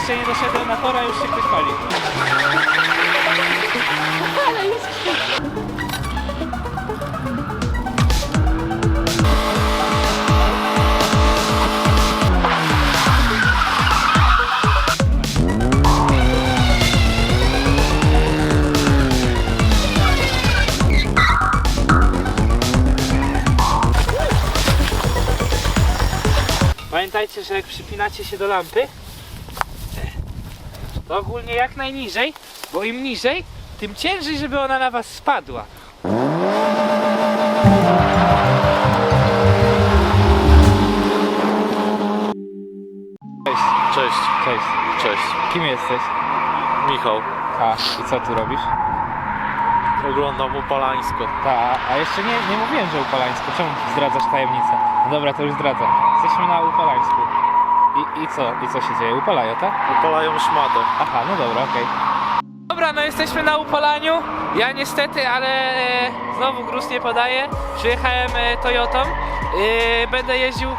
Jeszcze nie doszedłem na tora, już się ktoś pali. Pamiętajcie, że jak przypinacie się do lampy, to ogólnie jak najniżej, bo im niżej, tym ciężej, żeby ona na was spadła. Cześć, Cześć, cześć. cześć. Kim jesteś? Michał. A, i co tu robisz? Oglądam Upalańsko. Ta, a jeszcze nie, nie mówiłem, że Upalańsko. Czemu zdradzasz tajemnicę? No dobra, to już zdradzę. Jesteśmy na Upalańsku. I, I co? I co się dzieje? Upalają, tak? Upalają szmatę. Aha, no dobra, okej. Dobra, no jesteśmy na upalaniu. Ja niestety, ale e, znowu gruz nie podaje. Przyjechałem e, Toyotą. E, będę jeździł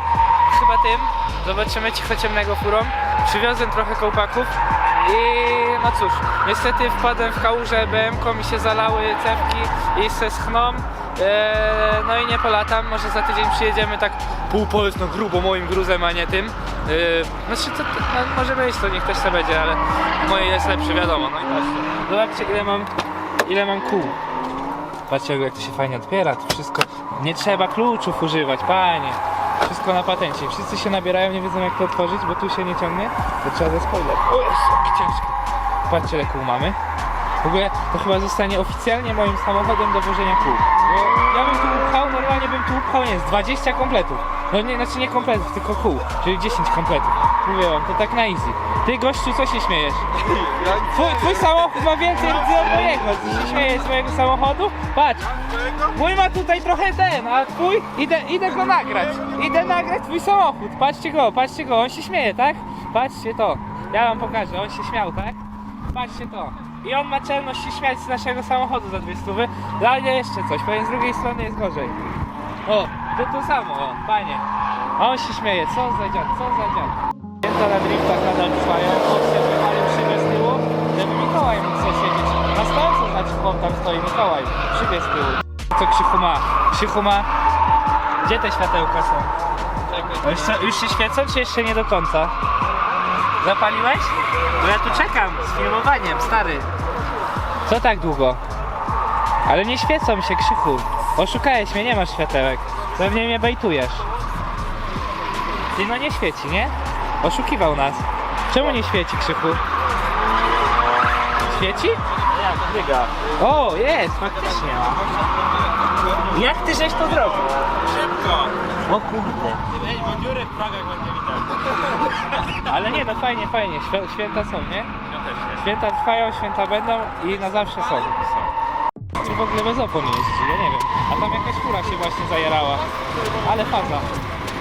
chyba tym. Zobaczymy cicho ciemnego furą. Przywiozłem trochę kołpaków. I no cóż, niestety wpadłem w kałużę BM-ką mi się zalały cewki i se schną. E, no i nie polatam, może za tydzień przyjedziemy tak pół Polec no grubo moim gruzem, a nie tym. E, znaczy to, to no, może być, to niech ktoś sobie będzie, ale moje jest lepsze, wiadomo. No i patrzcie. Zobaczcie ile mam, ile mam kół. Patrzcie jak to się fajnie otwiera, to wszystko. Nie trzeba kluczów używać, panie. Wszystko na patencie. Wszyscy się nabierają, nie wiedzą jak to otworzyć, bo tu się nie ciągnie. To trzeba ze spoiler. O Jezu, jakie ciężkie. Patrzcie ile kół mamy. W ogóle to chyba zostanie oficjalnie moim samochodem do wożenia kół. Ja bym tu upchał, normalnie bym tu upchał, nie z 20 kompletów. No nie, znaczy nie kompletów, tylko kół, czyli 10 kompletów. Mówię wam, to tak na easy. Ty gościu, co się śmiejesz? Twój, twój samochód ma więcej rdzy od mojego. Ty się śmiejesz z mojego samochodu? Patrz, mój ma tutaj trochę ten, a twój, idę, idę go nagrać. Idę nagrać twój samochód. Patrzcie go, patrzcie go, on się śmieje, tak? Patrzcie to. Ja wam pokażę, on się śmiał, tak? Patrzcie to. I on ma czelność się śmiać z naszego samochodu za dwie stówy. Dla mnie jeszcze coś, powiem z drugiej strony jest gorzej. O, to to samo, o, fajnie. A on się śmieje, co za dziad, co za dziad. Święta na driftach nadal trwają, chłopcy wypalił szybę z tyłu, żeby Mikołaj mógł sobie siedzieć. Na stołce znaczy chłop tam stoi, Mikołaj, szybie z tyłu. Co Krzychu ma? Krzychu ma... Gdzie te światełka są? Już, co- już się świecą, czy jeszcze nie do końca? Zapaliłeś? Bo ja tu czekam z filmowaniem, stary. Co tak długo? Ale nie świecą się, Krzychu. Oszukałeś mnie, nie masz światełek. Pewnie mnie bejtujesz. Ty no nie świeci, nie? Oszukiwał nas. Czemu nie świeci, Krzychu? Świeci? Jak biega? O, jest, faktycznie. Jak ty żeś to zrobił? Szybko! O kurde. Ej, bo dziury w progach będzie. Ale nie, no fajnie, fajnie. Świ- Święta są, nie? Ja też nie. Święta trwają, święta będą i na zawsze są. Czy w ogóle bez opon jeździ, ja nie wiem. A tam jakaś kura się właśnie zajerała. Ale faza.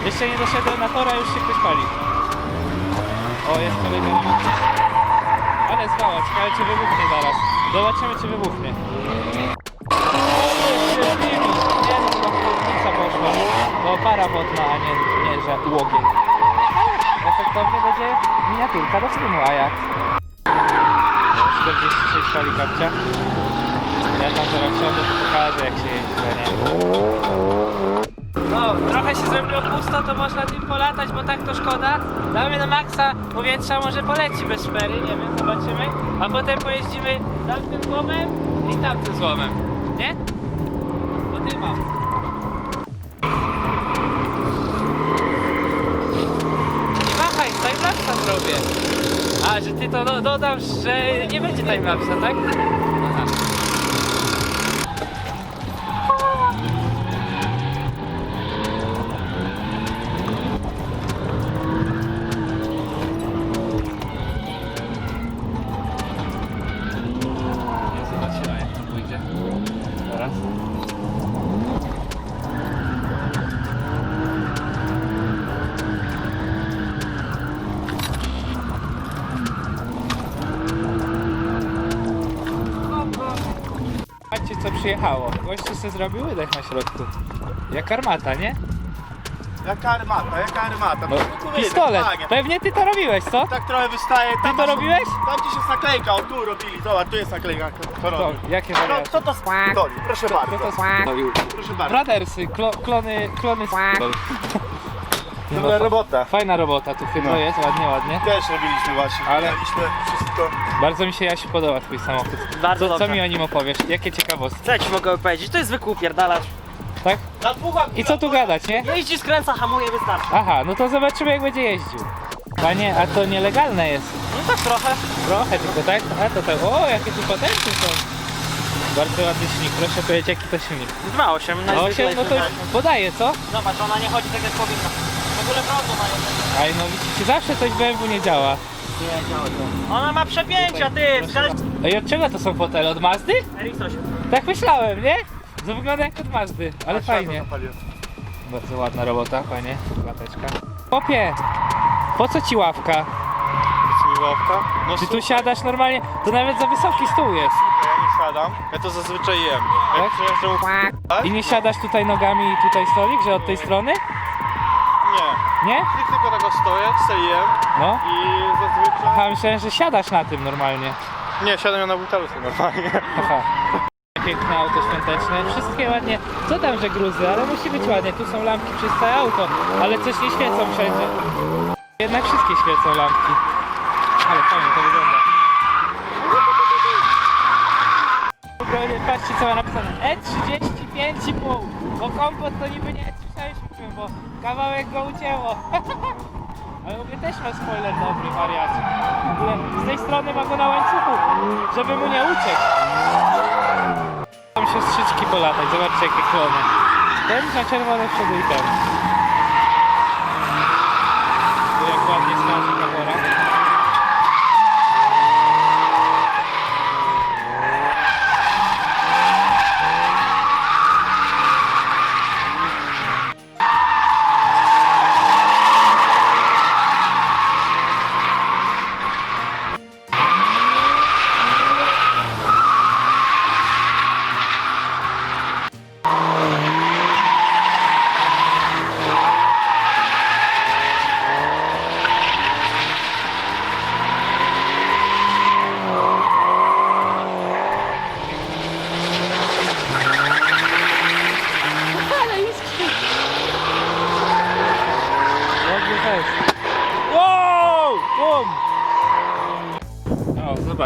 Jeszcze nie doszedłem na tora, już się ktoś pali. O, jest kolega. Ale zwała, ciekawe czy wybuchnie zaraz. Zobaczymy czy wybuchnie. Nie no, chłodnica poszła. To para wodna, a nie, nie że łogień. Efektownie będzie miniaturka do filmu, a jak? 46 fali kapcia. Ja tam zaraz wsiądę, to pokażę jak się jeździ? No, trochę się zrobiło pusto, to można tym polatać, bo tak to szkoda. Damy na maksa powietrza, może poleci bez szpery, nie wiem, zobaczymy. A potem pojeździmy tamtym złomem i tamtym złomem, nie? To ty mam. A, że ty to do, dodam, że nie będzie timelapsa, tak? Patrzcie co przyjechało. Gościu sobie zrobił wydech na środku. Jak armata, nie? Jaka armata, jaka armata. No, pistolet. fajnie. Pewnie ty to robiłeś, co? Tak trochę wystaje. Ty to robiłeś? Tam gdzieś jest naklejka, o tu robili. Zobacz, tu jest naklejka. Kto To, robi? jakie No, wariaty? kto to stoi? Proszę bardzo. to? Proszę bardzo. Brothersy, klo, klony, klony. No, Dobra robota. Fajna robota tu chyba No. jest, ładnie, ładnie. Też robiliśmy właśnie. Ale- Robiliśmy wszystko. Bardzo mi się Jasiu podoba twój samochód. Bardzo Co, co dobrze. mi o nim opowiesz? Jakie ciekawostki, Co ja ci mogę powiedzieć? To jest zwykły upierdalacz. tak? I co tu gadać, nie? Jeździ, skręca, hamuje, wystarczy. Aha, no to zobaczymy jak będzie jeździł. Panie, a to nielegalne jest. No tak trochę. Trochę tylko, tak? A to tak, o, jakie tu patenty są. Bardzo ładny silnik, proszę powiedzieć jaki to silnik. 2,8. A 8, najzwyklejszy no to podaje, co? Zobacz, ona nie chodzi tak jak powinna. W ogóle prądu ma jednego. Aj, no widzicie, zawsze coś w BMW nie działa. Nie, działa to. Ona ma przepięcia, ty! Proszę Ej, od czego to są fotele? Od Mazdy? RX-8. Tak myślałem, nie? To wygląda jak od Mazdy, ale fajnie. Bardzo ładna robota, fajnie. Łateczka. Popie! Po co ci ławka? Mi łapka. No Czy tu siadasz normalnie? To nawet za wysoki stół jest. Ja nie siadam. Ja to zazwyczaj jem. Tak? Jak przyjeżdżam? I nie siadasz tutaj nogami i tutaj stolik, że od tej strony? Nie. Nie tylko tego stoję, jem No. i zazwyczaj... Aha, myślałem, że siadasz na tym normalnie. Nie, siadam ja na butelce normalnie. Aha. Piękne auto świąteczne, wszystkie ładnie. Co tam, że gruzy, ale musi być ładnie. Tu są lampki przez całe auto, ale coś nie świecą wszędzie. Jednak wszystkie świecą lampki. Ale fajnie to wygląda. Patrzcie co ma napisane E35,5 Bo kompot to niby nie E36,5 Bo kawałek go ucięło. Ale mówię też ma spoiler dobry W ogóle z tej strony ma go na łańcuchu Żeby mu nie uciekł. Tam siostrzyczki polatać, zobaczcie jakie klony. Ten na czerwone przodu i ten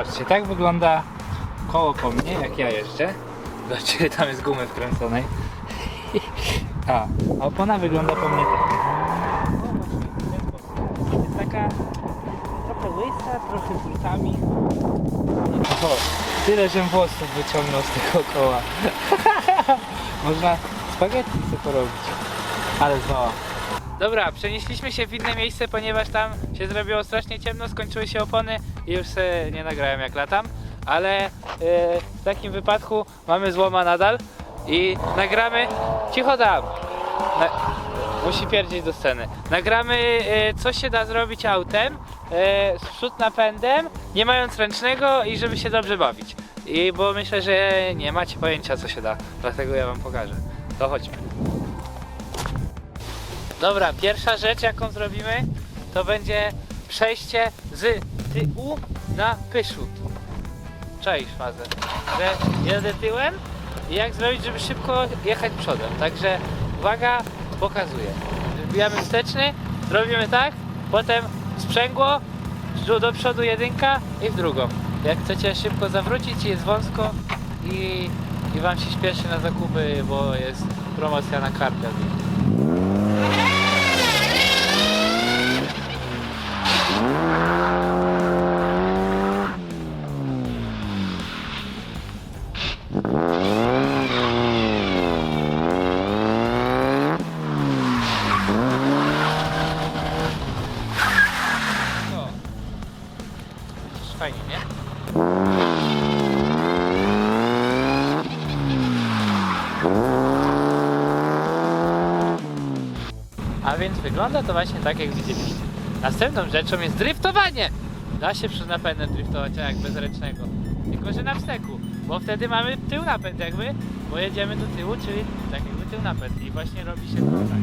zobaczcie, tak wygląda koło po mnie, jak ja jeżdżę. Zobaczcie, tam jest gumy wkręconej. A, opona wygląda po mnie tak. Jest taka trochę łysa, trochę z drutami. O, tyle, że włosów wyciągnął z tego koła. Można spaghetti sobie porobić. Ale znowu. Dobra, przenieśliśmy się w inne miejsce, ponieważ tam się zrobiło strasznie ciemno, skończyły się opony i już se nie nagrałem jak latam. Ale e, w takim wypadku mamy złoma nadal i nagramy. Cicho tam! Na, musi pierdzieć do sceny. Nagramy e, co się da zrobić autem e, z przód napędem, nie mając ręcznego i żeby się dobrze bawić. I bo myślę, że nie macie pojęcia co się da, dlatego ja wam pokażę. To chodźmy. Dobra, pierwsza rzecz jaką zrobimy to będzie przejście z tyłu na pyszut. Cześć fazę. Że jadę tyłem i jak zrobić, żeby szybko jechać przodem. Także uwaga, pokazuję. Wbijamy wsteczny, robimy tak, potem sprzęgło, do przodu jedynka i w drugą. Jak chcecie szybko zawrócić, jest wąsko i, i wam się śpieszy na zakupy, bo jest promocja na kartę. A więc wygląda to właśnie tak, jak widzieliście. Następną rzeczą jest driftowanie. Da się przed napędem driftować, a jak bez ręcznego. Tylko, że na wsteku. bo wtedy mamy tył napęd jakby, bo jedziemy do tyłu, czyli tak jakby tył napęd i właśnie robi się to tak.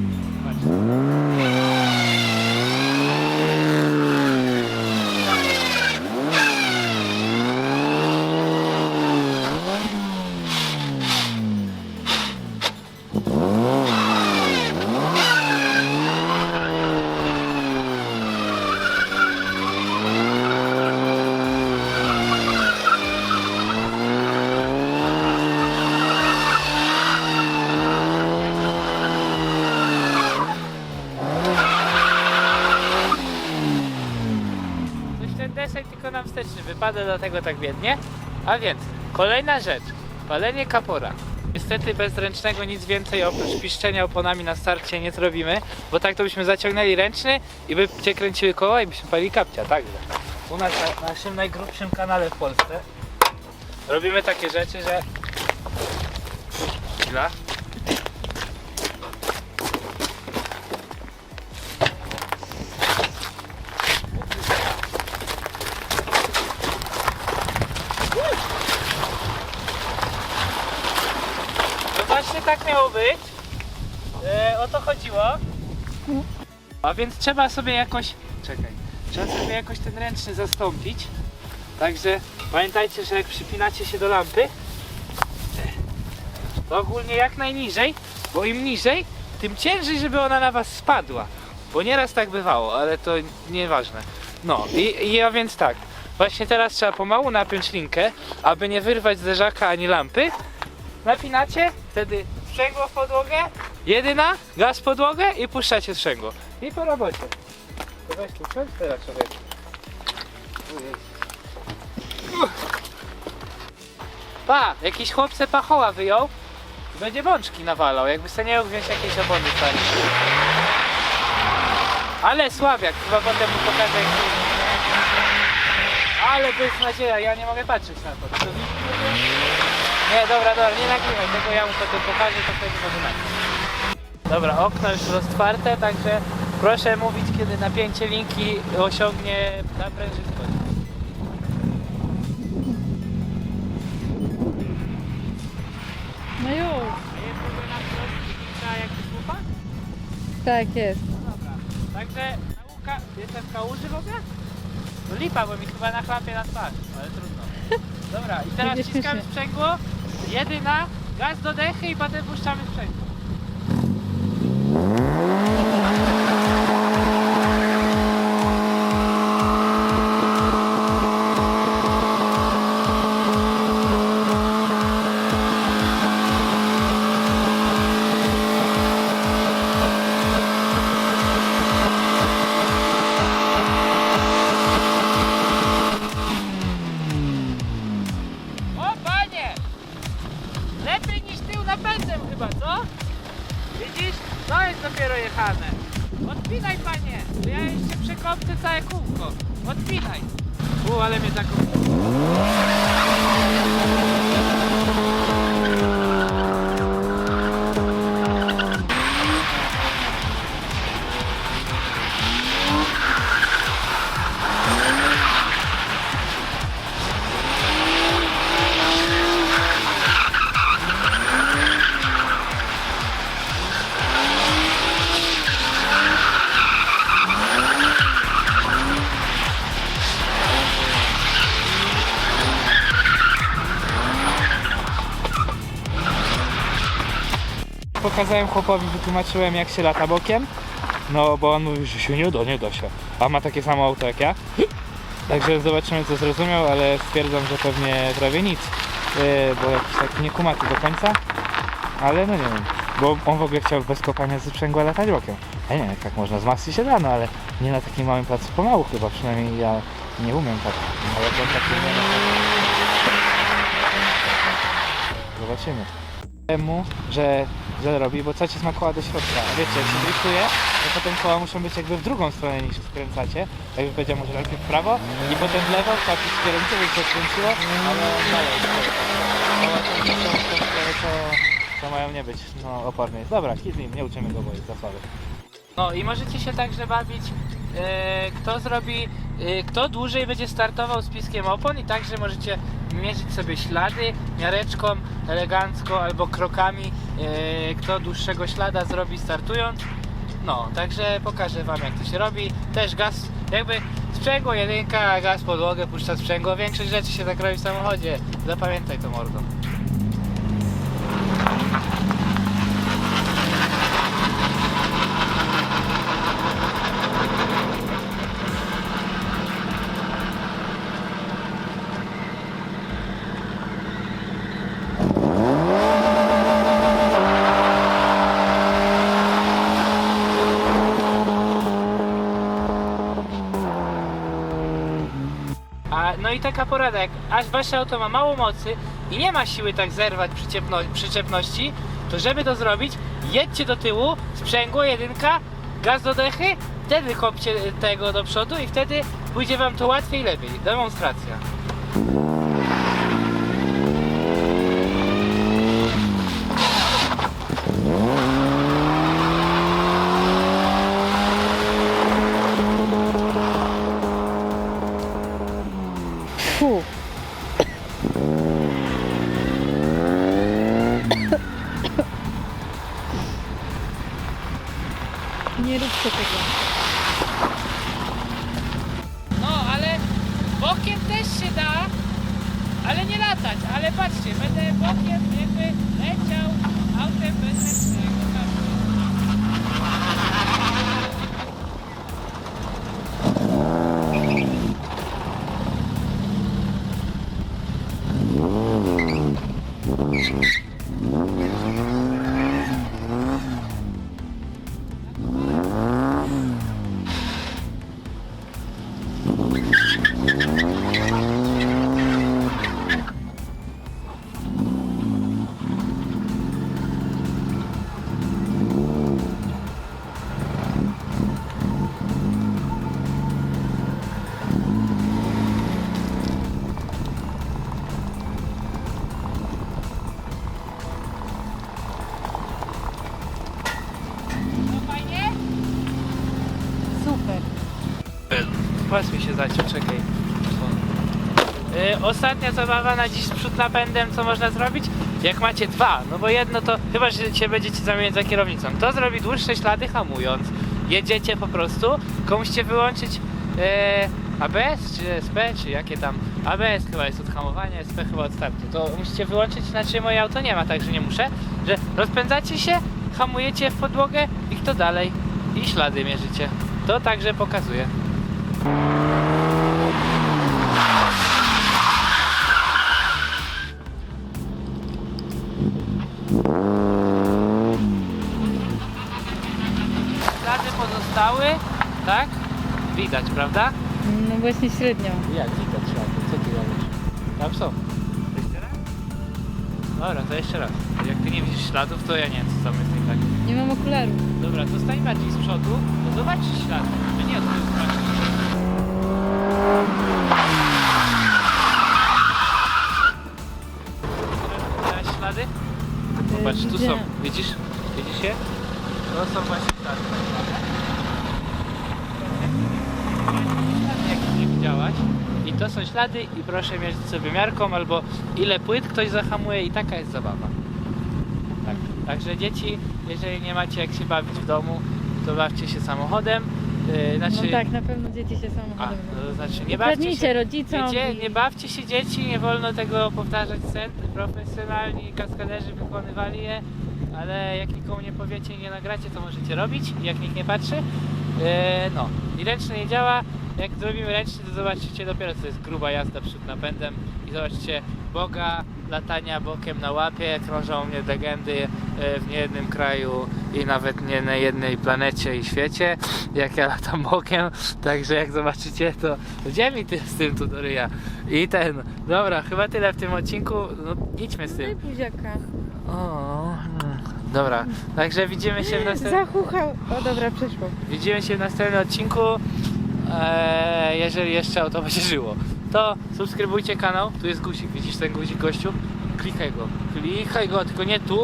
Wypada, dlatego tak biednie. A więc, kolejna rzecz. Palenie kapora. Niestety bez ręcznego nic więcej oprócz piszczenia oponami na starcie nie zrobimy, bo tak to byśmy zaciągnęli ręczny i by cię kręciły koła i byśmy palili kapcia, także. U nas na naszym najgrubszym kanale w Polsce robimy takie rzeczy, że... miało być. E, o to chodziło. A więc trzeba sobie jakoś. Czekaj. Trzeba sobie jakoś ten ręczny zastąpić. Także pamiętajcie, że jak przypinacie się do lampy, to ogólnie jak najniżej, bo im niżej, tym ciężej, żeby ona na was spadła. Bo nieraz tak bywało, ale to nieważne. No i, i a więc tak. Właśnie teraz trzeba pomału napiąć linkę, aby nie wyrwać zderzaka ani lampy napinacie, wtedy sprzęgło w podłogę, jedyna, gaz w podłogę i puszczacie sprzęgło. I po robocie. To weź tu, teraz człowiek. Pa, jakiś chłopce pachoła wyjął będzie bączki nawalał, jakby sobie nie wziąć jakiejś opony stary. Ale słabiak, chyba potem mu pokażę jak Ale beznadzieja, ja nie mogę patrzeć na to. To nie, dobra, dobra, nie nagrywaj tego, ja mu potem pokażę, to wtedy może. Dobra, okno już roztwarte, także proszę mówić, kiedy napięcie linki osiągnie. No już. Na trzeba jakieś łupa? Tak jest. No dobra. Także nauka, jestem w kałuży w ogóle? No lipa, bo mi chyba na chlapie na twarz, ale trudno. Dobra, i teraz Będzie śmiesznie. sprzęgło, jedyna, gaz do dechy i potem puszczamy sprzęgło. 쌀 Pokazałem chłopowi, wytłumaczyłem jak się lata bokiem. No bo on mówi, że się nie da, nie da się. A ma takie samo auto jak ja. Także zobaczymy co zrozumiał, ale stwierdzam, że pewnie prawie nic. Yy, bo jakiś taki niekumaty do końca. Ale no nie wiem. Bo on w ogóle chciał bez kopania ze sprzęgła latać bokiem. Ja nie wiem jak można, z Maxi się da, no ale nie na takim małym placu pomału chyba, przynajmniej ja nie umiem tak. Ale to nie Zobaczymy. Temu, że, że robi, bo cacie ma koła do środka. A wiecie, jak się driftuje, to potem koła muszą być jakby w drugą stronę niż skręcacie. Jakby powiedział może najpierw w prawo i potem w lewo, pić kierownicę, żeby się skręciło, ale dalej. Koła są w tą stronę, to, to mają nie być no, oporne. Dobra, hit z nim, nie uczymy go, bo jest za słaby. No i możecie się także bawić, kto zrobi y, kto dłużej będzie startował z piskiem opon i także możecie mierzyć sobie ślady miareczką, elegancko albo krokami, y, kto dłuższego ślada zrobi startując. No, także pokażę wam jak to się robi. Też gaz, jakby sprzęgło jedynka, gaz podłogę, puszcza sprzęgło. Większość rzeczy się tak robi w samochodzie. Zapamiętaj to mordo. A, no i taka porada, jak aż wasze auto ma mało mocy i nie ma siły tak zerwać przyczepno, przyczepności, to żeby to zrobić, jedźcie do tyłu, sprzęgło, jedynka, gaz do dechy, wtedy kopcie tego do przodu i wtedy pójdzie wam to łatwiej i lepiej. Demonstracja. Pas mi się zaciął, czekaj. Yy, ostatnia zabawa na dziś przód napędem, co można zrobić? Jak macie dwa, no bo jedno to, chyba że się będziecie zamieniać za kierownicą, to zrobi dłuższe ślady hamując. Jedziecie po prostu, tylko musicie wyłączyć yy, ABS czy SP, czy jakie tam, ABS chyba jest od hamowania, SP chyba od startu. To musicie wyłączyć, znaczy moje auto nie ma, także nie muszę, że rozpędzacie się, hamujecie w podłogę i kto dalej i ślady mierzycie. To także pokazuje. Ślady pozostały, tak? Widać, prawda? No właśnie średnio. Jak widać ślady? Co ty robisz? Tam są. Jeszcze raz? Dobra, to jeszcze raz. Jak ty nie widzisz śladów, to ja nie wiem, co tam jest nie tak. Nie mam okularów. Dobra, to stań bardziej z przodu, to zobaczysz ślady. To nie od tyłu zobaczysz. Widzisz? Widzisz je? To są właśnie ślady. Ślady, jakich nie widziałaś. I to są ślady i proszę mierzyć sobie miarką albo ile płyt ktoś zahamuje i taka jest zabawa. Tak. Także dzieci, jeżeli nie macie jak się bawić w domu, to bawcie się samochodem. Yy, znaczy, No tak, na pewno dzieci się a, samochodem. no, to znaczy nie bawcie się. rodzicom. Wiecie, i- nie bawcie się dzieci, nie wolno tego powtarzać set. Profesjonalni kaskaderzy wykonywali je, ale jak nikomu nie powiecie i nie nagracie, to możecie robić, jak nikt nie patrzy. E, no, i ręczny nie działa. Jak zrobimy ręczny, to zobaczycie dopiero, co jest gruba jazda przed napędem. I zobaczycie Boga, latania bokiem na łapie, krążą mnie legendy e, w niejednym kraju i nawet nie na jednej planecie i świecie, jak ja latam bokiem. Także jak zobaczycie, to gdzie mi ty z tym tu do ryja? I ten, dobra, chyba tyle w tym odcinku. No, idźmy z tym. buziaka. O. dobra, także widzimy się w następnym. Zachuchał. O dobra, przeszło. Widzimy się w następnym odcinku. Eee, jeżeli jeszcze auto będzie żyło, to subskrybujcie kanał. Tu jest guzik, widzisz ten guzik gościu? Klikaj go, klikaj go, tylko nie tu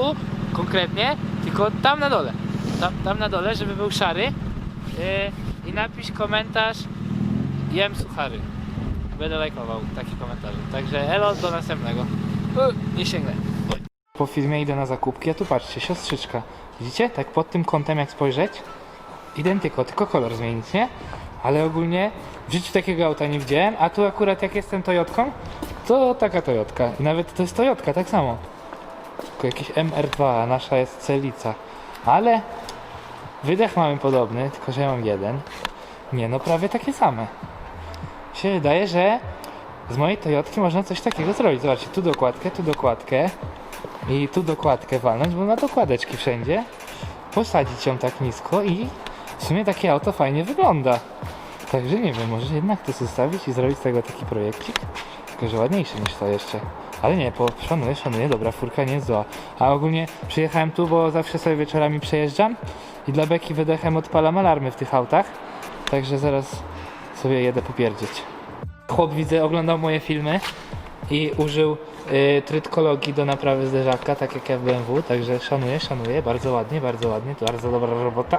konkretnie, tylko tam na dole. Tam, tam na dole, żeby był szary. Eee, I napisz komentarz jem suchary. Będę lajkował taki komentarz. Także elo, do następnego. Nie sięgnę. Po filmie idę na zakupki, a tu patrzcie, siostrzyczka. Widzicie? Tak pod tym kątem jak spojrzeć, identyko, tylko kolor zmienić, nie? Ale ogólnie w życiu takiego auta nie widziałem, a tu akurat jak jestem Toyotką, to taka Toyotka. I nawet to jest Toyotka, tak samo. Tylko jakiś MR2, a nasza jest Celica. Ale wydech mamy podobny, tylko że ja mam jeden. Nie, no prawie takie same. Się wydaje, że z mojej Toyotki można coś takiego zrobić. Zobaczcie, tu dokładkę, tu dokładkę i tu dokładkę walnąć, bo ma dokładeczki wszędzie. Posadzić ją tak nisko i w sumie takie auto fajnie wygląda. Także nie wiem, może jednak to zostawić i zrobić z tego taki projekcik. Tylko, że ładniejszy niż to jeszcze. Ale nie, po, szanuję, szanuję, dobra, furka nie zła. A ogólnie przyjechałem tu, bo zawsze sobie wieczorami przejeżdżam i dla beki wydechem odpalam alarmy w tych autach. Także zaraz sobie jedę popierdzieć. Chłop widzę, oglądał moje filmy i użył y, trytkologii do naprawy zderzaka, tak jak ja w BMW, także szanuję, szanuję, bardzo ładnie, bardzo ładnie, to bardzo dobra robota.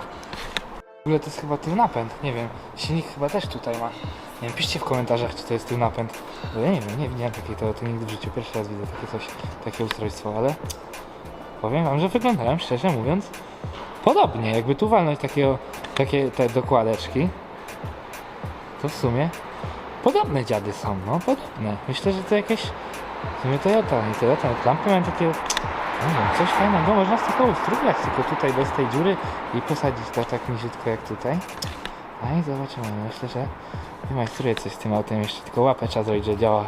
W ogóle to jest chyba tył napęd, nie wiem, silnik chyba też tutaj ma. Nie wiem, piszcie w komentarzach, czy to jest tył napęd, bo ja nie wiem, nie widziałem takiej to, to nigdy w życiu, pierwszy raz widzę takie coś, takie ustrojstwo, ale powiem wam, że wyglądają, szczerze mówiąc, podobnie, jakby tu walnąć takiego, takie te dokładeczki, to w sumie Podobne dziady są, no podobne. Myślę, że to jakieś. W sumie Toyota, nie Toyota, lampy mają takie. Nie wiem, coś fajnego. Można z tego ustrubiać, tylko tutaj bez tej dziury i posadzić to tak niziutko jak tutaj. No i zobaczymy. Myślę, że wymajstruję coś z tym autem jeszcze, tylko łapę trzeba zrobić, że działa.